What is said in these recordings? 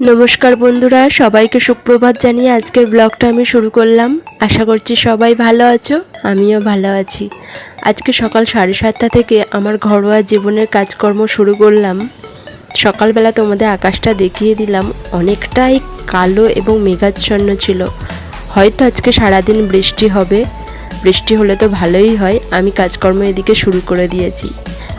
নমস্কার বন্ধুরা, সবাইকে সুপ্রভাত জানিয়ে আজকের ব্লগটা আমি শুরু করলাম। আশা করছি সবাই ভালো আছো, আমিও ভালো আছি। আজকে সকাল সাড়ে সাতটা থেকে আমার ঘরোয়া জীবনের কাজকর্ম শুরু করলাম। সকালবেলা তোমাদের আকাশটা দেখিয়ে দিলাম, অনেকটাই কালো এবং মেঘাচ্ছন্ন ছিল। হয়তো আজকে সারাদিন বৃষ্টি হবে। বৃষ্টি হলে তো ভালোই হয়, আমি কাজকর্ম এদিকে শুরু করে দিয়েছি।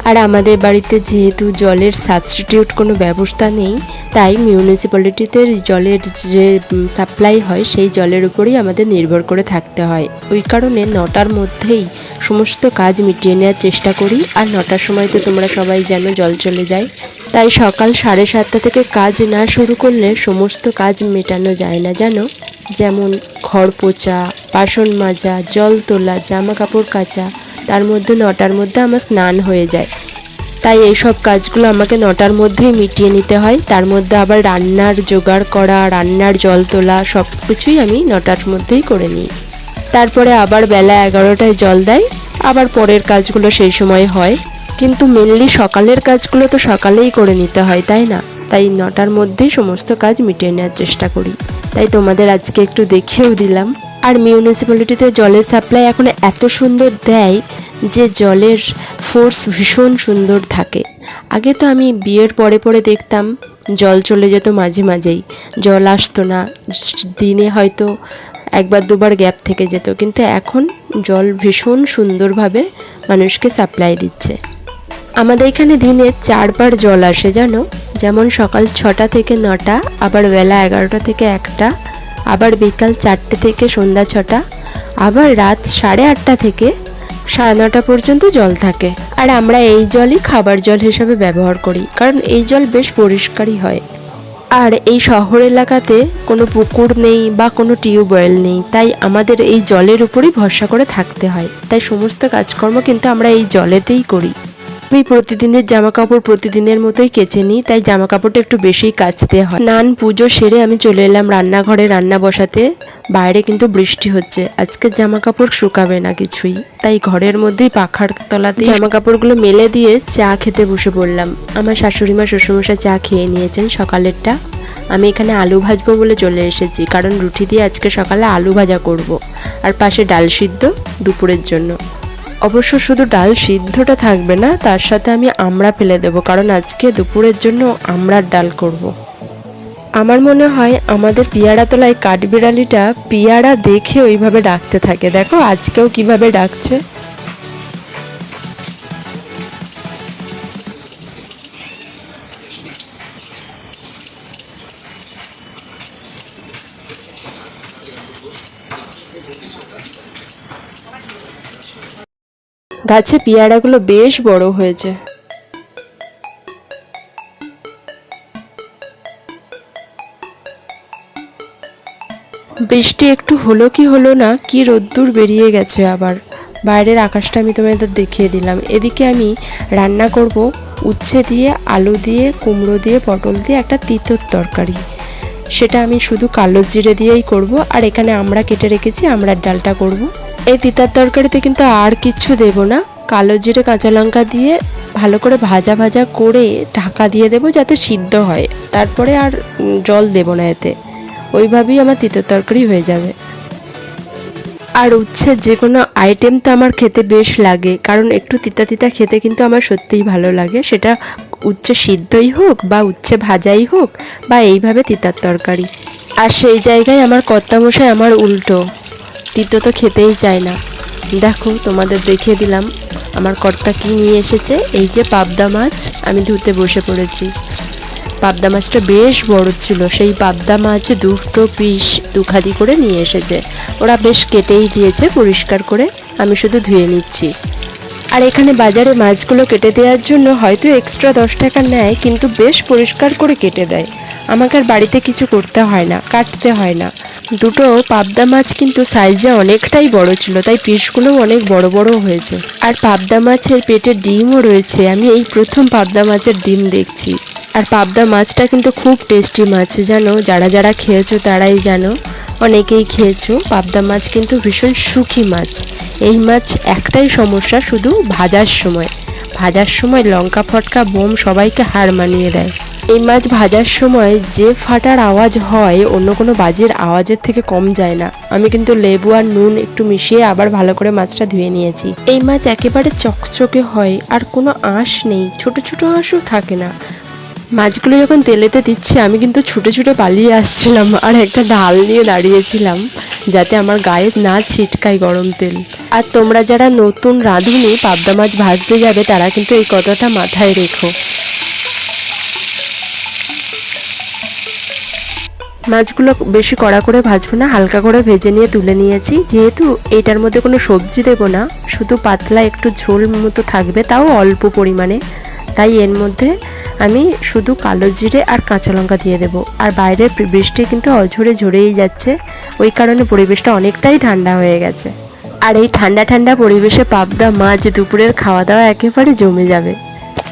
আর আমাদের বাড়িতে যেহেতু জলের সাবস্টিটিউট কোনো ব্যবস্থা নেই তাই মিউনিসিপ্যালিটিতে জলের যে সাপ্লাই হয়, সেই জলের উপরেই আমাদের নির্ভর করে থাকতে হয়। ওই কারণে নটার মধ্যেই সমস্ত কাজ মিটিয়ে নেওয়ার চেষ্টা করি। আর নটার সময় তো তোমরা সবাই যেন জল চলে যায়। তাই সকাল সাড়ে সাতটা থেকে কাজ না শুরু করলে সমস্ত কাজ মেটানো যায় না, জানো? যেমন ঘর পোছা বাসন মাজা, জল তোলা, জামা কাপড় কাচা, তার মধ্যে নটার মধ্যে আমার স্নান হয়ে যায়। তাই এইসব কাজগুলো আমাকে নটার মধ্যেই মিটিয়ে নিতে হয়। তার মধ্যে আবার রান্নার জোগাড় করা, রান্নার জল তোলা সব কিছুই আমি নটার মধ্যেই করে নিই। তারপরে আবার বেলা এগারোটায় জল দেয়। আবার পরের কাজগুলো সেই সময় হয়। কিন্তু মেনলি সকালের কাজগুলো তো সকালেই করে নিতে হয়, তাই না? তাই নটার মধ্যেই সমস্ত কাজ মিটিয়ে নেওয়ার চেষ্টা করি। তাই তোমাদের আজকে একটু দেখিয়েও দিলাম। আর মিউনিসিপ্যালিটিতে জলের সাপ্লাই এখন এত সুন্দর দেয় যে জলের ফোর্স ভীষণ সুন্দর থাকে। আগে তো আমি বিয়ের পরে পরে দেখতাম, জল চলে যেত মাঝে মাঝেই। জল আসতো না, দিনে হয়তো একবার দুবার গ্যাপ থেকে যেত, কিন্তু এখন জল ভীষণ সুন্দরভাবে মানুষকে সাপ্লাই দিচ্ছে। আমাদের এখানে দিনে চারবার জল আসে, জানো? যেমন সকাল ছটা থেকে নটা, আবার বেলা এগারোটা থেকে একটা, আবার বিকাল চারটে থেকে সন্ধ্যা ছটা, আবার রাত সাড়ে আটটা থেকে সাড়ে নটা পর্যন্ত জল থাকে। আর আমরা এই জলই খাবার জল হিসাবে ব্যবহার করি, কারণ এই জল বেশ পরিষ্কারই হয়। আর এই শহর এলাকাতে কোনো পুকুর নেই বা কোনো টিউবওয়েল নেই, তাই আমাদের এই জলের উপরই ভরসা করে থাকতে হয়। তাই সমস্ত কাজকর্ম কিন্তু আমরা এই জলেতেই করি। আমি প্রতিদিনের জামা কাপড় প্রতিদিনের মতোই কেচে নিই, তাই জামা কাপড়টা একটু বেশিই কাচতে হয়। স্নান, পুজো সেরে আমি চলে এলাম রান্নাঘরে রান্না বসাতে। বাইরে কিন্তু বৃষ্টি হচ্ছে। আজকে জামা কাপড় শুকাবে না কিছুই। তাই ঘরের মধ্যেই পাখার তলাতে জামা কাপড়গুলো মেলে দিয়ে চা খেতে বসে পড়লাম। আমার শাশুড়ি মা শ্বশুরমশাই চা খেয়ে নিয়েছেন সকালেরটা। আমি এখানে আলু ভাজবো বলে চলে এসেছি, কারণ রুটি দিয়ে আজকে সকালে আলু ভাজা করব। আর পাশে ডাল সিদ্ধ দুপুরের জন্য। অবশ্য শুধু ডাল সিদ্ধটা থাকবে না, তার সাথে আমি আমড়া ফেলে দেবো, কারণ আজকে দুপুরের জন্য আমড়ার ডাল করব। আমার মনে হয় আমাদের পিয়ারা তোলায় কাঠবিড়ালিটা পিয়ারা দেখে ওইভাবে ডাকতে থাকে দেখো আজকেও কীভাবে ডাকছে গাছে পেয়ারাগুলো বেশ বড় হয়েছে। বৃষ্টি একটু হলো কি হলো না, কি রোদ্দুর বেরিয়ে গেছে আবার। বাইরের আকাশটা আমি তোমাদের দেখিয়ে দিলাম। এদিকে আমি রান্না করব উচ্ছে দিয়ে, আলু দিয়ে, কুমড়ো দিয়ে, পটল দিয়ে একটা তিতর তরকারি। সেটা আমি শুধু কালো জিরে দিয়েই করব, আর এখানে আমরা কেটে রেখেছি আমরার ডালটা করব। এই তিতার তরকারিতে কিন্তু আর কিছু দেব না। কালো জিরে, কাঁচা লঙ্কা দিয়ে ভালো করে ভাজা ভাজা করে ঢাকা দিয়ে দেব যাতে সিদ্ধ হয়। তারপরে আর জল দেব না এতে। ওইভাবেই আমার তিতার তরকারি হয়ে যাবে। আর উচ্ছে যে কোনো আইটেম তো আমার খেতে বেশ লাগে। কারণ একটু তিতা তিতা খেতে কিন্তু আমার সত্যিই ভালো লাগে। সেটা উচ্ছে সিদ্ধই হোক বা উচ্ছে ভাজাই হোক বা এইভাবে তিতার তরকারি। আর সেই জায়গায় আমার কর্তামশাই আমার উল্টো। তিতো তো খেতেই চায় না। দেখো, তোমাদের দেখিয়ে দিলাম আমার কর্তা কি নিয়ে এসেছে। এই যে পাবদা মাছ, আমি ধুতে বসে পড়েছি। পাবদা মাছটা বেশ বড় ছিল। সেই পাবদা মাছ দুটো পিস দুখাদি করে নিয়ে এসেছে। ওরা বেশ কেটেই দিয়েছে পরিষ্কার করে। আমি শুধু ধুয়ে নিচ্ছি। আর এখানে বাজারে মাছগুলো কেটে দেওয়ার জন্য হয়তো এক্সট্রা দশ টাকা নেয়, কিন্তু বেশ পরিষ্কার করে কেটে দেয়। আমাকে আর বাড়িতে কিছু করতে হয় না, কাটতে হয় না। দুটো পাবদা মাছ কিন্তু সাইজে অনেকটাই বড় ছিল, তাই পিসগুলোও অনেক বড় বড় হয়েছে। আর পাবদা মাছের পেটে ডিমও রয়েছে। আমি এই প্রথম পাবদা মাছের ডিম দেখছি। আর পাবদা মাছটা কিন্তু খুব টেস্টি মাছ, জানো? যারা যারা খেয়েছো তারাই জানো। অনেকেই খেয়েছো। পাবদা মাছ কিন্তু ভীষণ সুখী মাছ। এই মাছ একটাই সমস্যা, শুধু ভাজার সময়। ভাজার সময় লঙ্কা, ফটকা, বোম সবাইকে হার মানিয়ে দেয়। এই মাছ ভাজার সময় যে ফাটার আওয়াজ হয়, অন্য কোনো বাজির আওয়াজের থেকে কম যায় না। আমি কিন্তু লেবু আর নুন একটু মিশিয়ে আবার ভালো করে মাছটা ধুয়ে নিয়েছি। এই মাছ একেবারে চকচকে হয়, আর কোনো আঁশ নেই। ছোট ছোট আঁশও থাকে না। মাছগুলো যখন তেলেতে দিচ্ছি, আমি কিন্তু ছুটে ছুটে পালিয়ে আসছিলাম আর একটা ঢাল নিয়ে দাঁড়িয়েছিলাম যাতে আমার গায়ে না ছিটকায় গরম তেল। আর তোমরা যারা নতুন রাঁধুনি, পাবদা মাছ ভাজতে যাবে, তারা কিন্তু এই কথাটা মাথায় রেখো। মাছগুলো বেশি কড়া করে ভাজবো না, হালকা করে ভেজে নিয়ে তুলে নিয়েছি। যেহেতু এটার মধ্যে কোনো সবজি দেবো না, শুধু পাতলা একটু ঝোল মতো থাকবে, তাও অল্প পরিমাণে। তাই এর মধ্যে আমি শুধু কালো জিরে আর কাঁচা লঙ্কা দিয়ে দেবো। আর বাইরের বৃষ্টি কিন্তু অঝরে ঝরেই যাচ্ছে। ওই কারণে পরিবেশটা অনেকটাই ঠান্ডা হয়ে গেছে। আর এই ঠান্ডা ঠান্ডা পরিবেশে পাবদা মাছ দুপুরের খাওয়া দাওয়া একেবারে জমে যাবে।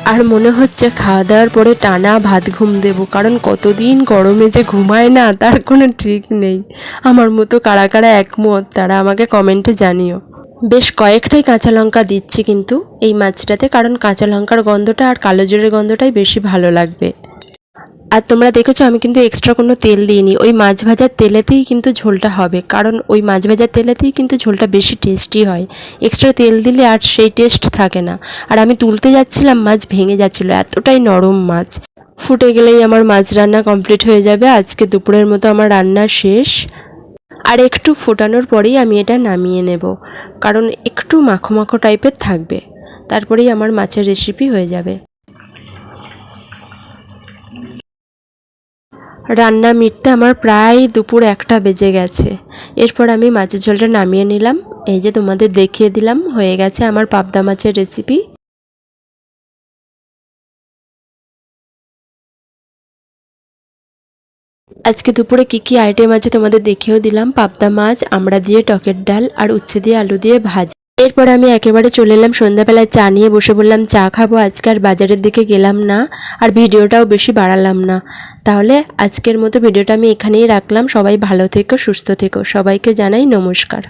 আর মনে হচ্ছে খাওয়া দাওয়ার পরে টানা ভাত ঘুম দেবো। কারণ কতদিন গরমে যে ঘুমায় না, তার কোনো ঠিক নেই। আমার মতো কারা কারা একমত, তারা আমাকে কমেন্টে জানিও। বেশ কয়েকটাই কাঁচা লঙ্কা দিচ্ছি কিন্তু এই মাছটাতে, কারণ কাঁচা লঙ্কার গন্ধটা আর কালো জিরের গন্ধটাই বেশি ভালো লাগবে। আর তোমরা দেখেছ, আমি কিন্তু এক্সট্রা কোনো তেল দিইনি। ওই মাছ ভাজার তেলেতেই কিন্তু ঝোলটা হবে, কারণ ওই মাছ ভাজার তেলেতেই কিন্তু ঝোলটা বেশি টেস্টি হয়। এক্সট্রা তেল দিলে আর সেই টেস্ট থাকে না। আর আমি তুলতে যাচ্ছিলাম, মাছ ভেঙে যাচ্ছিল, এতটাই নরম মাছ। ফুটে গেলেই আমার মাছ রান্না কমপ্লিট হয়ে যাবে। আজকে দুপুরের মতো আমার রান্না শেষ। আর একটু ফোটানোর পরেই আমি এটা নামিয়ে নেব, কারণ একটু মাখো মাখো টাইপের থাকবে। তারপরেই আমার মাছের রেসিপি হয়ে যাবে। রান্না মিটতে আমার প্রায় দুপুর একটা বেজে গেছে। এরপর আমি মাছের ঝোলটা নামিয়ে নিলাম। এই যে তোমাদের দেখিয়ে দিলাম, হয়ে গেছে আমার পাবদা মাছের রেসিপি আজকে দুপুরে কি কি আইটেম আছে তোমাদের দেখেও দিলাম। পাবদা মাছ, আমড়া দিয়ে, টকের ডাল আর উচ্ছে দিয়ে, আলু দিয়ে ভাজি। এরপর আমি একেবারে চলে এলাম সন্ধ্যাবেলায় চা নিয়ে। বসে বললাম, চা খাব আজকে আর বাজারের দিকে গেলাম না আর ভিডিওটাও বেশি বাড়ালাম না। তাহলে আজকের মতো ভিডিওটা আমি এখানেই রাখলাম। সবাই ভালো থেকো, সুস্থ থেকো। সবাইকে জানাই নমস্কার।